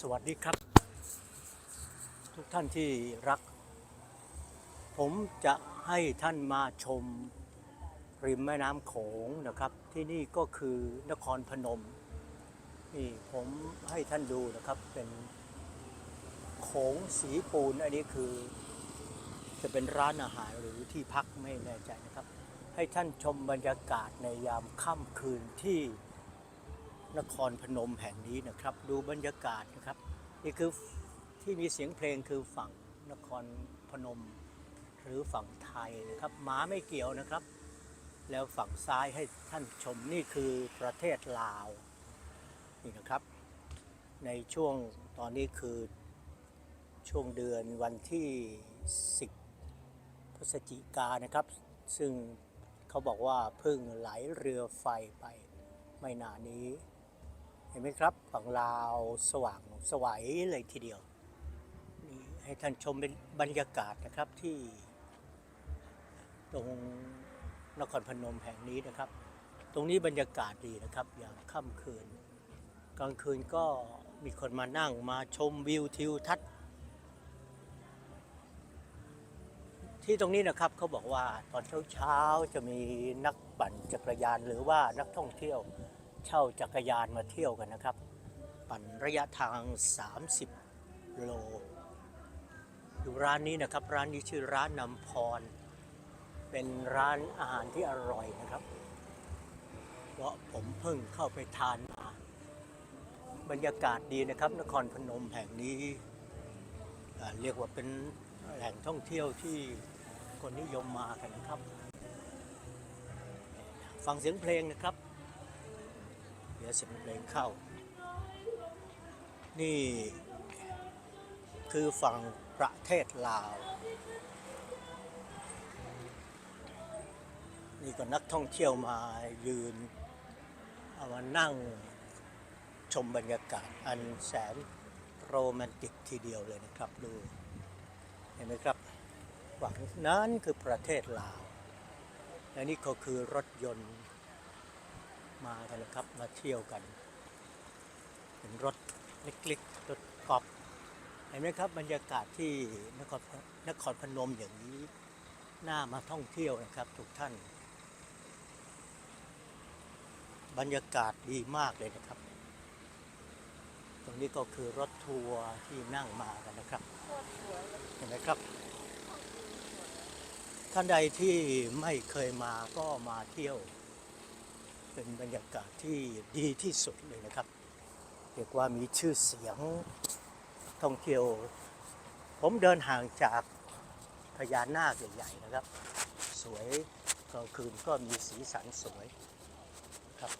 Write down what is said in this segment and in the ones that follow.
สวัสดีครับ ทุกท่านที่รัก ผมจะให้ท่านมาชม ริมแม่น้ำโขงนะครับ ที่นี่ก็คือนครพนม นี่ผมให้ท่านดูนะครับเป็นโขงสีปูน อันนี้คือ จะเป็นร้านอาหารหรือที่พักไม่แน่ใจนะครับ ให้ท่านชมบรรยากาศในยามค่ำคืนที่ นครพนมแห่งนี้นะครับ ดูบรรยากาศนะครับ นี่คือที่มีเสียงเพลงคือฝั่งนครพนม หรือฝั่งไทยนะครับหมาไม่เกี่ยวนะครับ แล้วฝั่งซ้ายให้ท่านชมนี่คือประเทศลาวนี่นะครับ ในช่วงตอนนี้คือช่วงเดือนวันที่ 10 พฤศจิกายนนะครับ ซึ่งเขาบอกว่าเพิ่งไหลเรือไฟไปไม่นานนี้ เห็นไหมครับฝั่งลาวสว่างสวัยเลยทีเดียวนี่ให้ท่านชมเป็นบรรยากาศนะครับที่ ตรงนครพนมแห่งนี้นะครับ ตรงนี้บรรยากาศดีนะครับอย่างค่ำคืน กลางคืนก็มีคนมานั่งมาชมวิวทิวทัศน์ที่ตรงนี้นะครับเขาบอกว่าตอนเช้าๆจะมีนักปั่นจักรยานหรือว่านักท่องเที่ยว เช่าจักรยานมาเที่ยวกันนะครับ ปั่นระยะทาง 30 โลอยู่ร้านนี้นะครับ ร้านนี้ชื่อร้านนำพร เป็นร้านอาหารที่อร่อยนะครับเพราะผมเพิ่งเข้าไปทานมา บรรยากาศดีนะครับ นครพนมแห่งนี้เอ่อเรียกว่าเป็นแหล่งท่องเที่ยวที่คนนิยมมากันนะครับ ฟังเสียงเพลงนะครับ เดี๋ยวเสียงเพลงเข้า นี่คือฝั่งประเทศลาว นี่ก็นักท่องเที่ยวมายืนเอามานั่งชมบรรยากาศอันแสนโรแมนติกทีเดียวเลยนะครับดูเห็นไหมครับฝั่งนั้นคือประเทศลาว และนี่ก็คือรถยนต์ มากันนะครับ มาเที่ยวกัน เป็นรถเล็กๆ รถกอล์ฟเห็นไหมครับบรรยากาศที่นครนครพนมอย่างนี้น่ามาท่องเที่ยวนะครับทุกท่าน บรรยากาศดีมากเลยนะครับ ตรงนี้ก็คือรถทัวร์ที่นั่งมากันนะครับเห็นไหมครับท่านใดที่ไม่เคยมาก็มาเที่ยว เป็นบรรยากาศที่ดีที่สุดเลยนะครับ เรียกว่ามีชื่อเสียงท่องเที่ยว ผมเดินห่างจากพญานาคใหญ่ๆนะครับ สวยกลางคืนก็มีสีสันสวยครับ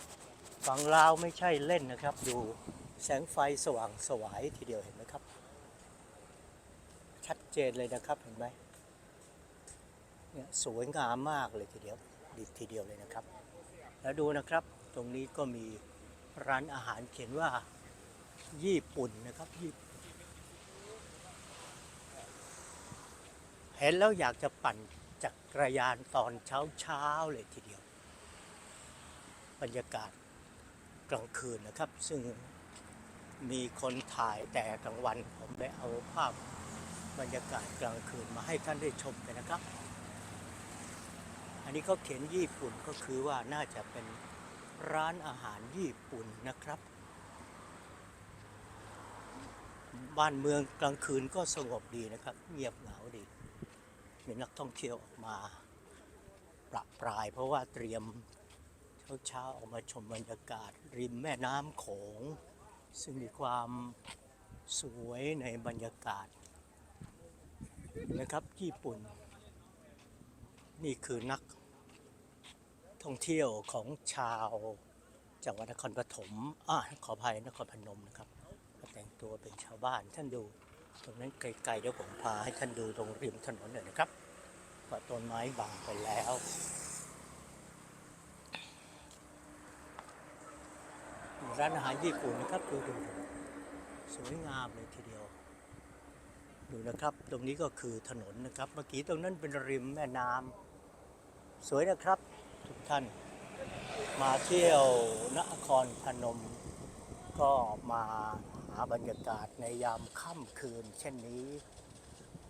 ฝั่งลาวไม่ใช่เล่นนะครับ ดูแสงไฟสว่างสวายทีเดียวเห็นไหมครับ ชัดเจนเลยนะครับเห็นไหมเนี่ยสวยงามมากเลยทีเดียวดีทีเดียวเลยนะครับ แล้วดูนะครับ ตรงนี้ก็มีร้านอาหารเขียนว่าญี่ปุ่นนะครับญี่ปุ่นเห็นแล้วอยากจะปั่นจักรยานตอนเช้าเช้าๆเลยทีเดียว บรรยากาศกลางคืนนะครับ ซึ่งมีคนถ่ายแต่กลางวันผมได้เอาภาพบรรยากาศกลางคืนมาให้ท่านได้ชมกันนะครับ อันนี้เขาเขียนญี่ปุ่นก็คือว่าน่าจะเป็นร้านอาหารญี่ปุ่นนะครับ บ้านเมืองกลางคืนก็สงบดีนะครับ เงียบเหงาดี มีนักท่องเที่ยวออกมาประปราย เพราะว่าเตรียมเช้าๆออกมาชมบรรยากาศ ริมแม่น้ำโขง ซึ่งมีความสวยในบรรยากาศนะครับญี่ปุ่น นี่คือนัก ท่องเที่ยวของชาวจังหวัดนครปฐมอ่าขออภัยนครพนมนะครับแต่งตัวเป็นชาวบ้านท่านดู ตรงนั้นไกลๆเดี๋ยวผมพาให้ท่านดูตรงริมถนนหน่อยนะครับว่าต้นไม้บังไปแล้วร้านอาหารญี่ปุ่นนะครับดูดูสวยงามเลยทีเดียวดูนะครับ ตรงนี้ก็คือถนนนะครับ เมื่อกี้ตรงนั้นเป็นริมแม่น้ำสวยนะครับ ทุกท่าน มาเที่ยวนครพนม ก็มาหาบรรยากาศในยามค่ำคืนเช่นนี้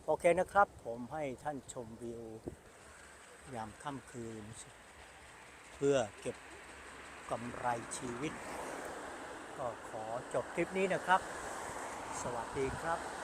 โอเคนะครับ ผมให้ท่านชมวิวยามค่ำคืน เพื่อเก็บกำไรชีวิต ก็ขอจบคลิปนี้นะครับ สวัสดีครับ